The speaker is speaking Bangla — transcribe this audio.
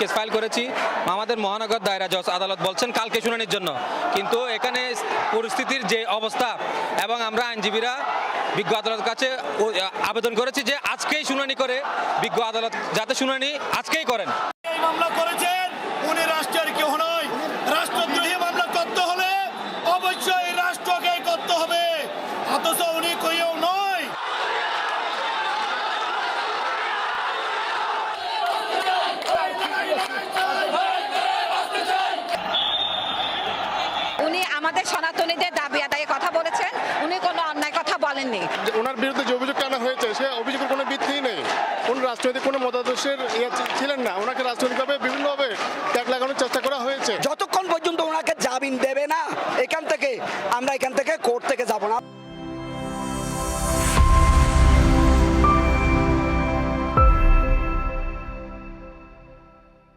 কেস ফাইল করেছি। আমাদের মহানগর দায়রা জজ আদালত বলছেন কালকে শুনানির জন্য। কিন্তু এখানে পরিস্থিতির যে অবস্থা এবং আমরা আইনজীবীরা বিজ্ঞ আদালতের কাছে আবেদন করেছি যে আজকেই শুনানি করে বিজ্ঞ আদালত যাতে শুনানি আজকেই করেন। আমাদের সনাতনীদের দাবি আদায়ে কথা বলেছেন। উনি কোনো অন্যায় কথা বলেননি। ওনার বিরুদ্ধে যে অভিযোগ আনা হয়েছে সে অভিযোগের কোনো ভিত্তিই নেই। কোন রাজনৈতিক কোনো মতাদর্শের ইয়ে ছিলেন না। ওনাকে রাজনৈতিকভাবে বিভিন্নভাবে ট্যাগ লাগানোর চেষ্টা করা হয়েছে। যতক্ষণ পর্যন্ত ওনাকে জামিন দেবে না এখান থেকে আমরা এখান থেকে কোর্ট থেকে যাব না।